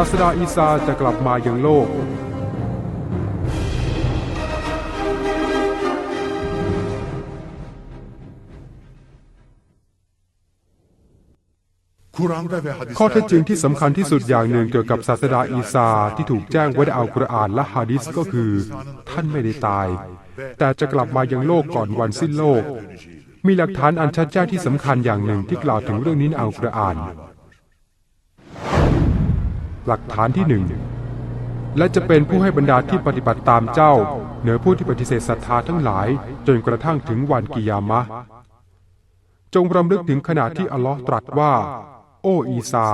ศาสดาอีซาจะกลับมายังโลก Kur'an'da ve ข้อเท็จจริง hadislerde ที่สำคัญที่สุดอย่างหนึ่งเกี่ยวกับศาสดาอีซาที่ถูกแจ้งไว้ในอัลกุรอานและฮะดิษก็คือ ท่านไม่ได้ตาย แต่จะกลับมายังโลกก่อนวันสิ้นโลก มีหลักฐานอันชัดแจ้งที่สำคัญอย่างหนึ่งที่กล่าวถึงเรื่องนี้ในอัลกุรอาน หลักฐานที่หนึ่งและจะเป็นผู้ให้บรรดาที่ปฏิบัติตามเจ้า เหนือผู้ที่ปฏิเสธศรัทธาทั้งหลาย จนกระทั่งถึงวันกิยามะ จงรำลึกถึงขณะที่อัลลอฮ์ตรัสว่า โอ้อีซา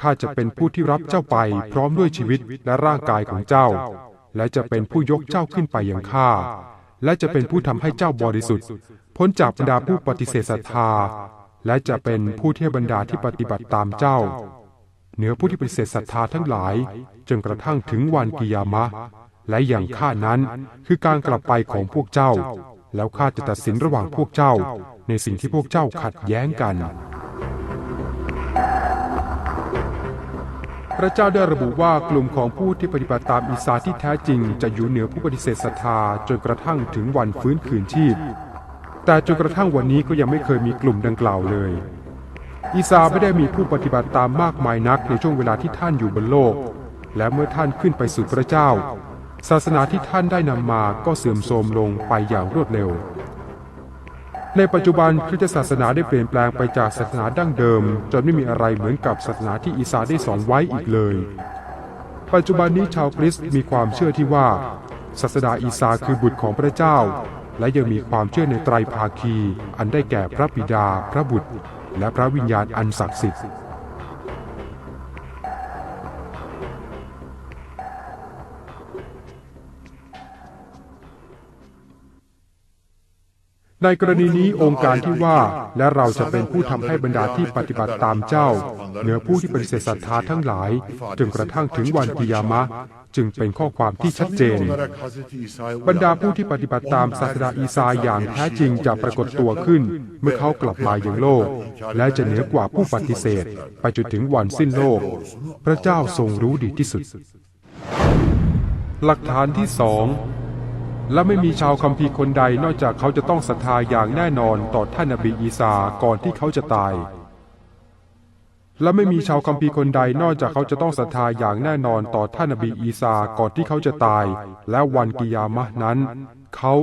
ข้าจะเป็นผู้ที่รับเจ้าไป พร้อมด้วยชีวิตและร่างกายของเจ้า และจะเป็นผู้ยกเจ้าขึ้นไปอย่างข้าและจะเป็นผู้ทำให้เจ้าบริสุทธิ์ พ้นจากบรรดาผู้ปฏิเสธศรัทธา และจะเป็นผู้เที่ให้บรรดาที่ปฏิบัติตามเจ้า เหนือผู้ที่ปฏิเสธศรัทธาทั้งหลายจนกระทั่งถึงวันกิยามะ และอย่างข้านั้นคือการกลับไปของพวกเจ้า แล้วข้าจะตัดสินระหว่างพวกเจ้า ในสิ่งที่พวกเจ้าขัดแย้งกัน พระเจ้าได้ระบุว่ากลุ่มของผู้ที่ปฏิบัติตามอีสาที่แท้จริง จะอยู่เหนือผู้ปฏิเสธศรัทธาจนกระทั่งถึงวันฟื้นคืนชีพ แต่จนกระทั่งวันนี้ก็ยังไม่เคยมีกลุ่มดังกล่าวเลย อีซาไม่ได้มีผู้ปฏิบัติตามมากมายนักในช่วงเวลาที่ท่านอยู่บนโลก และเมื่อท่านขึ้นไปสู่พระเจ้า ศาสนาที่ท่านได้นำมาก็เสื่อมโทรมลงไปอย่างรวดเร็ว ในปัจจุบันคริสตศาสนาได้เปลี่ยนแปลงไปจากศาสนาดั้งเดิม จนไม่มีอะไรเหมือนกับศาสนาที่อีซาได้สอนไว้อีกเลย ปัจจุบันนี้ชาวคริสต์มีความเชื่อที่ว่า ศาสดาอีซาคือบุตรของพระเจ้า และยังมีความเชื่อในไตรภาคี อันได้แก่พระบิดาพระบุตร และพระวิญญาณอันศักดิ์สิทธิ์ ในกรณีนี้องค์การที่ว่าและเราจะเป็นผู้ทำให้บรรดาที่ปฏิบัติตามเจ้า เหนือผู้ที่ปฏิเสธศรัทธาทั้งหลายจนกระทั่งถึงวันกิยามะ จึงเป็นข้อความที่ชัดเจน บรรดาผู้ที่ปฏิบัติตามศาสดาอีซาอย่างแท้จริงจะปรากฏตัวขึ้น เมื่อเขากลับมายังโลก และจะเหนือกว่าผู้ปฏิเสธ ไปจนถึงวันสิ้นโลก พระเจ้าทรงรู้ดีที่สุด หลักฐานที่สอง และไม่มีชาวคัมภีร์คนใดนอกจากเขาจะต้องศรัทธาอย่างแน่นอนต่อท่านนบีอีสาก่อนที่เขาจะตาย และไม่มีชาวคัมภีร์คนใดนอกจากเขาจะต้องศรัทธาอย่างแน่นอนต่อท่านนบีอีสาก่อนที่เขาจะตาย และวันกิยามะนั้น เขา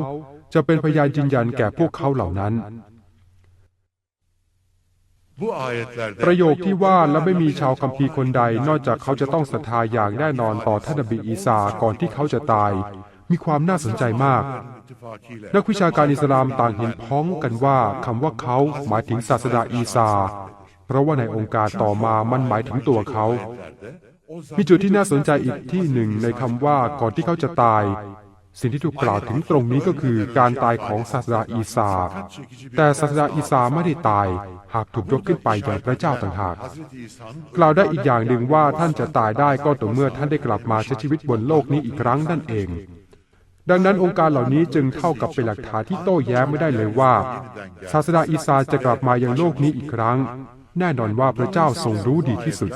จะเป็นพยานยืนยันแก่พวกเขาเหล่านั้น ประโยคที่ว่าและไม่มีชาวคัมภีร์คนใด นอกจากเขาจะต้องศรัทธาอย่างแน่นอนต่อท่านนบีอีสาก่อนที่เขาจะตาย มีความน่าสนใจมาก ittifakiyle นักวิชาการอิสลามต่างเห็นพ้องกันว่าคำว่าเขาหมายถึงศาสดาอีซา เพราะว่าในองค์การต่อมามันหมายถึงตัวเขา มีจุดที่น่าสนใจอีกที่หนึ่งในคำว่าก่อนที่เขาจะตาย สิ่งที่ถูกกล่าวถึงตรงนี้ก็คือการตายของศาสดาอีซา แต่ศาสดาอีซาไม่ได้ตาย หากถูกยกขึ้นไปอย่างพระเจ้าต่างหาก Hazreti İsa'nın กล่าวได้อีกอย่างหนึ่งว่าท่านจะตายได้ก็ต่อเมื่อท่านได้กลับมาใช้ชีวิตบนโลกนี้อีกครั้งนั่นเอง ดังนั้นองค์การเหล่านี้จึงเท่ากับเป็นหลักฐานที่โต้แย้งไม่ได้เลยว่า ศาสดาอีซาจะกลับมายังโลกนี้อีกครั้ง แน่นอนว่าพระเจ้าทรงรู้ดีที่สุด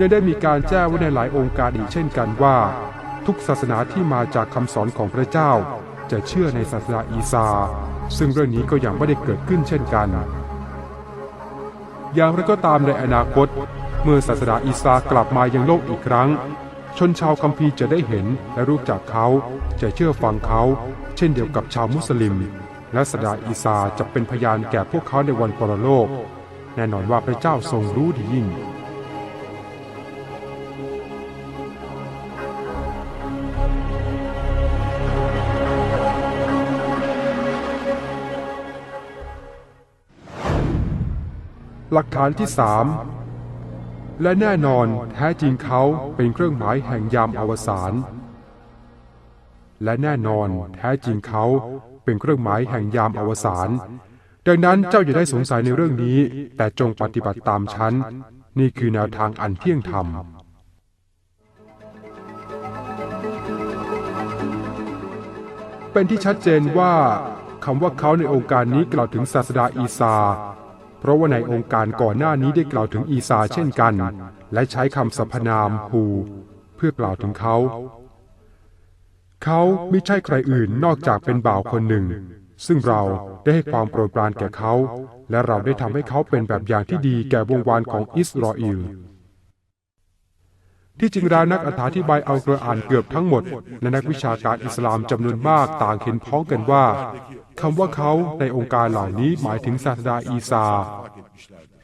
ยังได้มีการแจ้งไว้ในหลายองค์การอีกเช่นกันว่า ทุกศาสนาที่มาจากคำสอนของพระเจ้า จะเชื่อในศาสนาอีซาซึ่งเรื่องนี้ก็ยังไม่ได้เกิดขึ้นเช่นกัน อย่างไรก็ตามในอนาคต เมื่อศาสนาอีซากลับมายังโลกอีกครั้ง ชนชาวคัมภีร์จะได้เห็นและรู้จักเขาจะเชื่อฟังเขา เช่นเดียวกับชาวมุสลิม และศาสนาอีซาจะเป็นพยานแก่พวกเขาในวันปรโลก แน่นอนว่าพระเจ้าทรงรู้ดียิ่งหลักฐานที่สาม และแน่นอนแท้จริงเขาเป็นเครื่องหมายแห่งยามอวสานและแน่นอนแท้จริงเขาเป็นเครื่องหมายแห่งยามอวสานดังนั้นเจ้าอย่าได้สงสัยในเรื่องนี้ แต่จงปฏิบัติตามฉัน นี่คือแนวทางอันเที่ยงธรรม เป็นที่ชัดเจนว่าคำว่าเขาในองค์การนี้กล่าวถึงศาสดาอีซา เพราะว่าในองค์การก่อนหน้านี้ได้กล่าวถึงอีสาเช่นกัน และใช้คำสรรพนามฮูเพื่อกล่าวถึงเขา เขาไม่ใช่ใครอื่นนอกจากเป็นบ่าวคนหนึ่ง ซึ่งเราได้ให้ความโปรดปรานแก่เขา และเราได้ทำให้เขาเป็นแบบอย่างที่ดีแก่วงวานของอิสราเอล ที่จริงแล้วนักอธิบายอัลกุรอานเกือบทั้งหมดและนักวิชาการอิสลามจำนวนมากต่างเห็นพ้องกันว่าคำว่าเขาในองค์การเหล่านี้หมายถึงศาสดาอีซา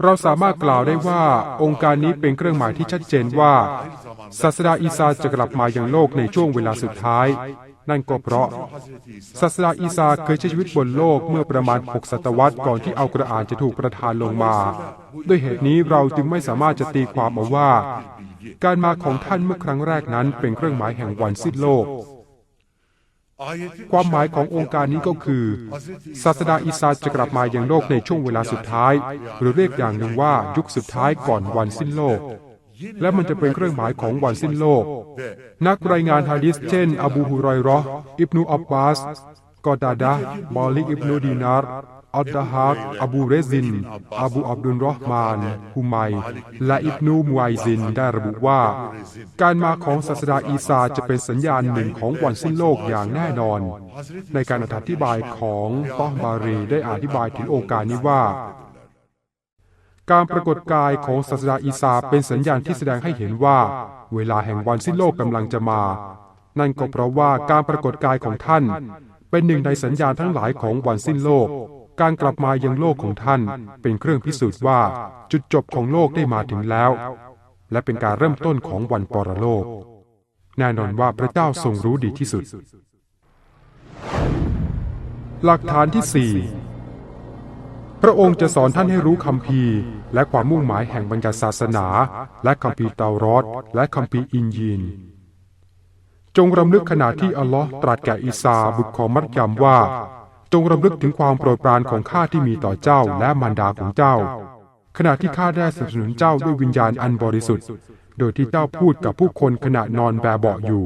เราสามารถกล่าวได้ว่าองค์การนี้เป็นเครื่องหมายที่ชัดเจนว่า ศาสดาอีซาจะกลับมายังโลกในช่วงเวลาสุดท้าย นั่นก็เพราะศาสดาอีซาเคยใช้ชีวิตบนโลกเมื่อประมาณ 6 ศตวรรษก่อนที่อัลกุรอานจะถูกประทานลงมา ด้วยเหตุนี้เราจึงไม่สามารถจะตีความเอาว่า การมาของท่านเมื่อครั้งแรกนั้นเป็นเครื่องหมายแห่งวันสิ้นโลก ความหมายขององค์การนี้ก็คือ ศาสดาอีซาจะกลับมายังโลกในช่วงเวลาสุดท้าย หรือเรียกอย่างหนึ่งว่ายุคสุดท้ายก่อนวันสิ้นโลก และมันจะเป็นเครื่องหมายของวันสิ้นโลก นักรายงานฮะดิษเช่น อบูฮุรอยรอห์อิบนุอับบาสกอดาดะบอลิกอิบนุดีนาร์ อัลดาฮักอบูเรซินอบูอับดุลรอห์มานฮุไมและอิบนูมไวซินได้ระบุว่า การมาของศาสดาอีซาจะเป็นสัญญาณหนึ่งของวันสิ้นโลกอย่างแน่นอน ในการอธิบายของต้องบารีได้อธิบายถึงองค์การนี้ว่าการปรากฏกายของศาสดาอีซาเป็นสัญญาณที่แสดงให้เห็นว่า เวลาแห่งวันสิ้นโลกกำลังจะมา นั่นก็เพราะว่าการปรากฏกายของท่าน เป็นหนึ่งในสัญญาณทั้งหลายของวันสิ้นโลก การกลับมายังโลกของท่านเป็นเครื่องพิสูจน์ว่าจุดจบของโลกได้มาถึงแล้ว และเป็นการเริ่มต้นของวันปรโลก แน่นอนว่าพระเจ้าทรงรู้ดีที่สุด หลักฐานที่สี่พระองค์จะสอนท่านให้รู้คำพีและความมุ่งหมายแห่งบัญญัติศาสนา และคำพีเตารอดและคำพีอินยีนจงรำลึกขณะที่อัลลอฮ์ตรัสแก่อีสาบุตรของมัรยามว่า จงรำลึกถึงความโปรดปรานของข้าที่มีต่อเจ้าและมารดาของเจ้า ขณะที่ข้าได้สนับสนุนเจ้าด้วยวิญญาณอันบริสุทธิ์ โดยที่เจ้าพูดกับผู้คนขณะนอนแบเบาะอยู่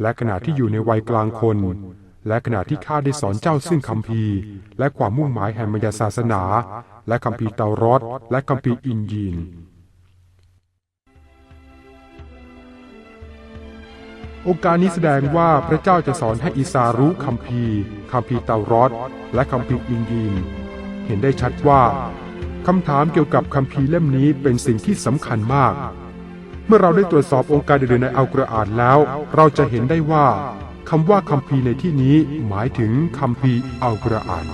และขณะที่อยู่ในวัยกลางคน และขณะที่ข้าได้สอนเจ้าซึ่งคำพีและความมุ่งหมายแห่งมัญญาศาสนา และคำพีเตารอดและคำพีอินยีน องค์การนี้แสดงว่าพระเจ้าจะสอนให้อีสารู้คำพีคำพีเตารอดและคำพีอินยีนเห็นได้ชัดว่าคำถามเกี่ยวกับคำพีเล่มนี้เป็นสิ่งที่สำคัญมาก เมื่อเราได้ตรวจสอบองค์การอื่นในอัลกุรอานแล้ว เราจะเห็นได้ว่าคำว่าคำพีในที่นี้หมายถึงคำพีอัลกุรอาน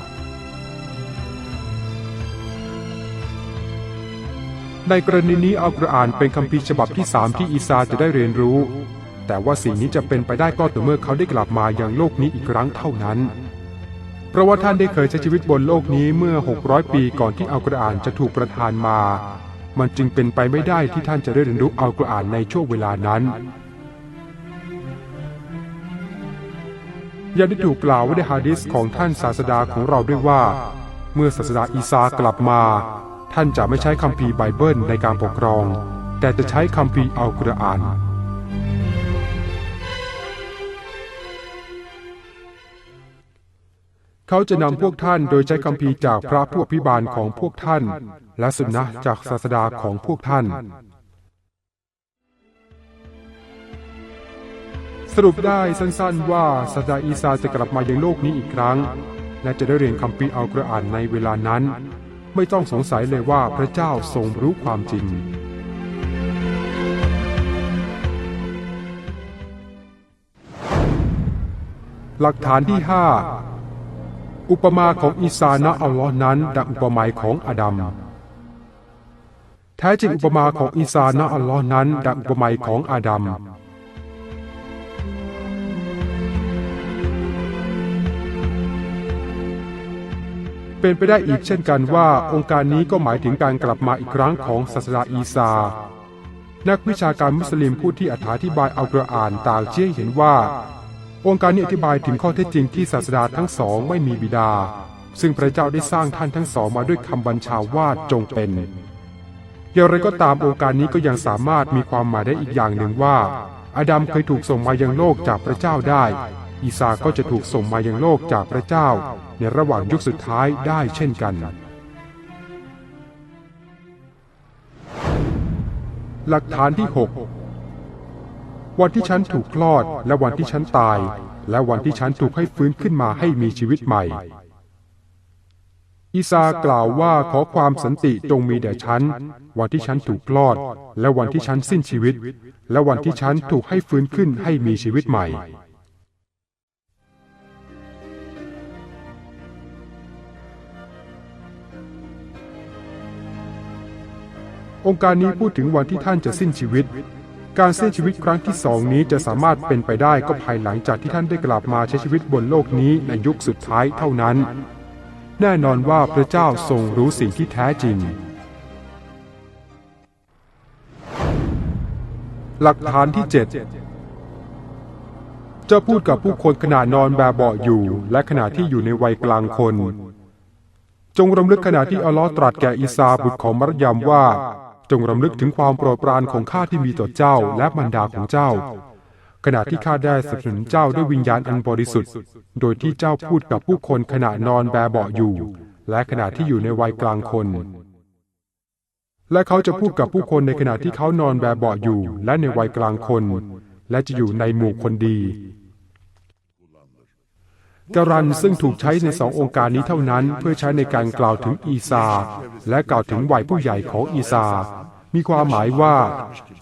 ในกรณีนี้อัลกุรอานเป็นคำพีฉบับที่สามที่อีซาจะได้เรียนรู้ แต่ว่าสิ่งนี้จะเป็นไปได้ก็ต่อเมื่อเขาได้กลับมายังโลกนี้อีกครั้งเท่านั้น เพราะว่าท่านได้เคยใช้ชีวิตบนโลกนี้เมื่อ 600 ปีก่อนที่อัลกุรอานจะถูกประทานมา มันจึงเป็นไปไม่ได้ที่ท่านจะได้เรียนรู้อัลกุรอานในช่วงเวลานั้นยังได้ถูกกล่าวไว้ในฮะดิษของท่านศาสดาของเราด้วยว่า เมื่อศาสดาอีสากลับมา ท่านจะไม่ใช้คัมภีร์ไบเบิลในการปกครอง แต่จะใช้คัมภีร์อัลกุรอาน เขาจะนำพวกท่านโดยใช้คัมภีจากพระผู้อภิบาลของพวกท่าน และสุนนะจากศาสดาของพวกท่าน สรุปได้สั้นๆว่าศาสดาอีสาจะกลับมายังโลกนี้อีกครั้ง และจะได้เรียนคัมภีอัลกุรอานในเวลานั้น ไม่ต้องสงสัยเลยว่าพระเจ้าทรงรู้ความจริงหลักฐานที่ห้า อุปมาของอีสานะอัลลอฮ์นั้นดังอุปมาของอาดัมแท้จริงอุปมาของอีสานะอัลลอฮ์นั้นดังอุปมาของอาดัมเป็นไปได้อีกเช่นกันว่าองค์การนี้ก็หมายถึงการกลับมาอีกครั้งของศาสดาอีซานักวิชาการมุสลิมผู้ที่อธิบายอัลกุรอานต่างเชื่อเห็นว่า องค์การนี้อธิบายถึงข้อเท็จจริงที่ศาสดาทั้งสองไม่มีบิดา ซึ่งพระเจ้าได้สร้างท่านทั้งสองมาด้วยคำบัญชาว่าจงเป็น อย่างไรก็ตามองค์การนี้ก็ยังสามารถมีความหมายได้อีกอย่างหนึ่งว่า อาดัมเคยถูกส่งมายังโลกจากพระเจ้าได้ อีสาก็จะถูกส่งมายังโลกจากพระเจ้า ในระหว่างยุคสุดท้ายได้เช่นกันหลักฐานที่ 6 วันที่ฉันถูกคลอด และวันที่ฉันตาย และวันที่ฉันถูกให้ฟื้นขึ้นมาให้มีชีวิตใหม่ อีซากล่าวว่าขอความสันติจงมีแด่ฉัน วันที่ฉันถูกคลอด และวันที่ฉันสิ้นชีวิต และวันที่ฉันถูกให้ฟื้นขึ้นให้มีชีวิตใหม่องค์การนี้พูดถึงวันที่ท่านจะสิ้นชีวิต การสิ้นชีวิตครั้งที่สองนี้จะสามารถเป็นไปได้ก็ภายหลังจากที่ท่านได้กลับมาใช้ชีวิตบนโลกนี้ในยุคสุดท้ายเท่านั้น แน่นอนว่าพระเจ้าทรงรู้สิ่งที่แท้จริง หลักฐานที่ 7 จะพูดกับผู้คนขณะนอนแบบเบาะอยู่ และขณะที่อยู่ในวัยกลางคน จงรำลึกขณะที่อัลลอฮ์ตรัสแก่อีซาบุตรของมารยามว่า จงรำลึกถึงความโปรดปรานของข้าที่มีต่อเจ้าและบรรดาของเจ้า ขณะที่ข้าได้สนับสนุนเจ้าด้วยวิญญาณอันบริสุทธิ์ โดยที่เจ้าพูดกับผู้คนขณะนอนแบเบาะอยู่ และขณะที่อยู่ในวัยกลางคน และเขาจะพูดกับผู้คนในขณะที่เขานอนแบบเบาะอยู่ และในวัยกลางคน และจะอยู่ในหมู่คนดี กรันซึ่งถูกใช้ในสององค์การนี้เท่านั้นเพื่อใช้ในการกล่าวถึงอีซา และกล่าวถึงวัยผู้ใหญ่ของอีซา มีความหมายว่า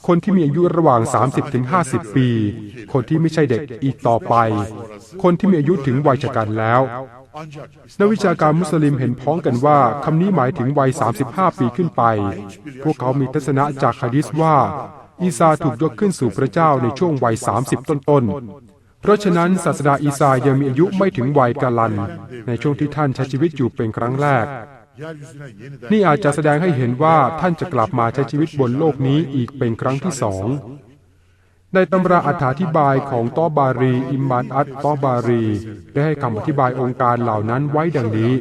คนที่มีอายุระหว่าง 30ถึง50 ปี คนที่ไม่ใช่เด็กอีกต่อไป คนที่มีอายุถึงวัยชะกันแล้วนักวิชาการมุสลิมเห็นพ้องกันว่าคำนี้หมายถึงวัย 35 ปีขึ้นไป พวกเขามีทัศนะจากฮะดิษว่า อีซาถูกยกขึ้นสู่พระเจ้าในช่วงวัย 30 ต้นๆ เพราะฉะนั้นศาสดาอีซายังมีอายุไม่ถึงวัยกาลัน ในช่วงที่ท่านใช้ชีวิตอยู่เป็นครั้งแรก นี่อาจจะแสดงให้เห็นว่าท่านจะกลับมาใช้ชีวิตบนโลกนี้อีกเป็นครั้งที่สองในตำราอธิบายของตอบารี อิมมานอัตตอบารี ได้ให้คำอธิบายองค์การเหล่านั้นไว้ดังนี้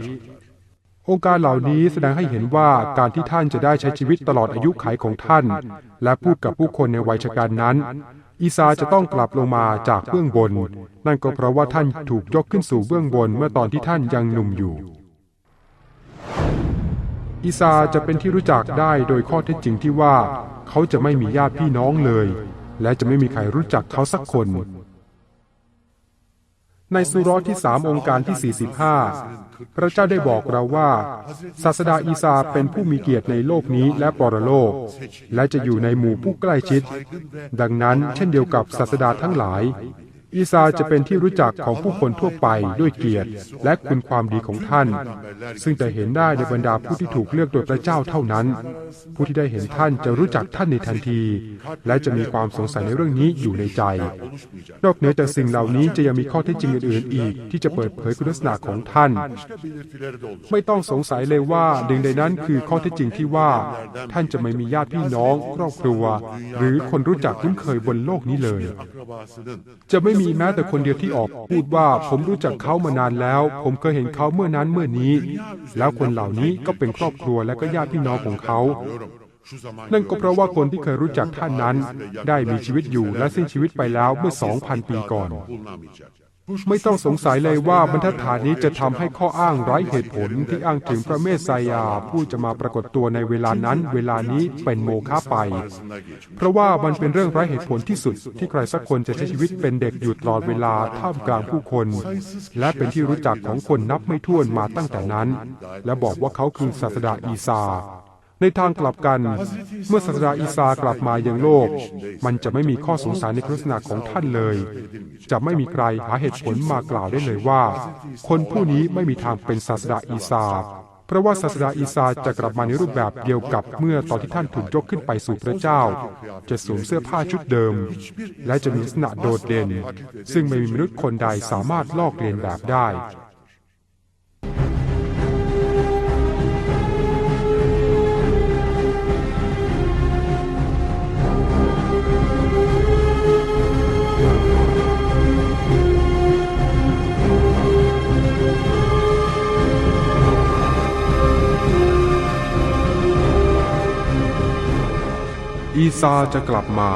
องค์การเหล่านี้แสดงให้เห็นว่าการที่ท่านจะได้ใช้ชีวิตตลอดอายุขัยของท่าน และพูดกับผู้คนในวัยชการนั้น อีซาจะต้องกลับลงมาจากเบื้องบน นั่นก็เพราะว่าท่านถูกยกขึ้นสู่เบื้องบนเมื่อตอนที่ท่านยังหนุ่มอยู่ อีซาจะเป็นที่รู้จักได้โดยข้อเท็จจริงที่ว่า เขาจะไม่มีญาติพี่น้องเลย และจะไม่มีใครรู้จักเขาสักคน ในสุรอที่สามองค์การที่ 45 พระเจ้าได้บอกเราว่า ศาสดาอีซาเป็นผู้มีเกียรติในโลกนี้และปรโลก และจะอยู่ในหมู่ผู้ใกล้ชิด ดังนั้นเช่นเดียวกับศาสดาทั้งหลาย อีซาจะเป็นที่รู้จักของผู้คนทั่วไปด้วยเกียรติ และคุณความดีของท่าน ซึ่งจะเห็นได้ในบรรดาผู้ที่ถูกเลือกโดยพระเจ้าเท่านั้น ผู้ที่ได้เห็นท่านจะรู้จักท่านในทันที และจะมีความสงสัยในเรื่องนี้อยู่ในใจ นอกเหนือจากสิ่งเหล่านี้จะยังมีข้อเท็จจริงอื่นๆอีก ที่จะเปิดเผยคุณลักษณะของท่าน ไม่ต้องสงสัยเลยว่าหนึ่งในนั้นคือข้อเท็จจริงที่ว่า ท่านจะไม่มีญาติพี่น้อง ครอบครัว หรือคนรู้จักคุ้นเคยบนโลกนี้เลย จะไม่มีแม้แต่คนเดียวที่ออกพูดว่าผมรู้จักเขามานานแล้ว ผมเคยเห็นเขาเมื่อนั้นเมื่อนี้ แล้วคนเหล่านี้ก็เป็นครอบครัวและก็ญาติพี่น้องของเขา นั่นก็เพราะว่าคนที่เคยรู้จักท่านนั้น ได้มีชีวิตอยู่และสิ้นชีวิตไปแล้วเมื่อ 2,000 ปีก่อน ไม่ต้องสงสัยเลยว่าบรรทัดฐานนี้จะทำให้ข้ออ้างไร้เหตุผลที่อ้างถึงพระเมสสายาผู้จะมาปรากฏตัวในเวลานั้น เวลานี้เป็นโมฆะไป เพราะว่ามันเป็นเรื่องไร้เหตุผลที่สุด ที่ใครสักคนจะใช้ชีวิตเป็นเด็กอยู่ตลอดเวลาท่ามกลางผู้คน และเป็นที่รู้จักของคนนับไม่ถ้วนมาตั้งแต่นั้น และบอกว่าเขาคือศาสดาอีซา ในทางกลับกัน เมื่อศาสดาอีซากลับมายังโลก มันจะไม่มีข้อสงสัยในลักษณะของท่านเลย จะไม่มีใครหาเหตุผลมากล่าวได้เลยว่า คนผู้นี้ไม่มีทางเป็นศาสดาอีซาเพราะว่าศาสดาอีซาจะกลับมาในรูปแบบเดียวกับเมื่อตอนที่ท่านถูกยกขึ้นไปสู่พระเจ้า จะสวมเสื้อผ้าชุดเดิม และจะมีลักษณะโดดเด่น ซึ่งไม่มีมนุษย์คนใดสามารถลอกเลียนแบบได้ อีซาจะกลับมา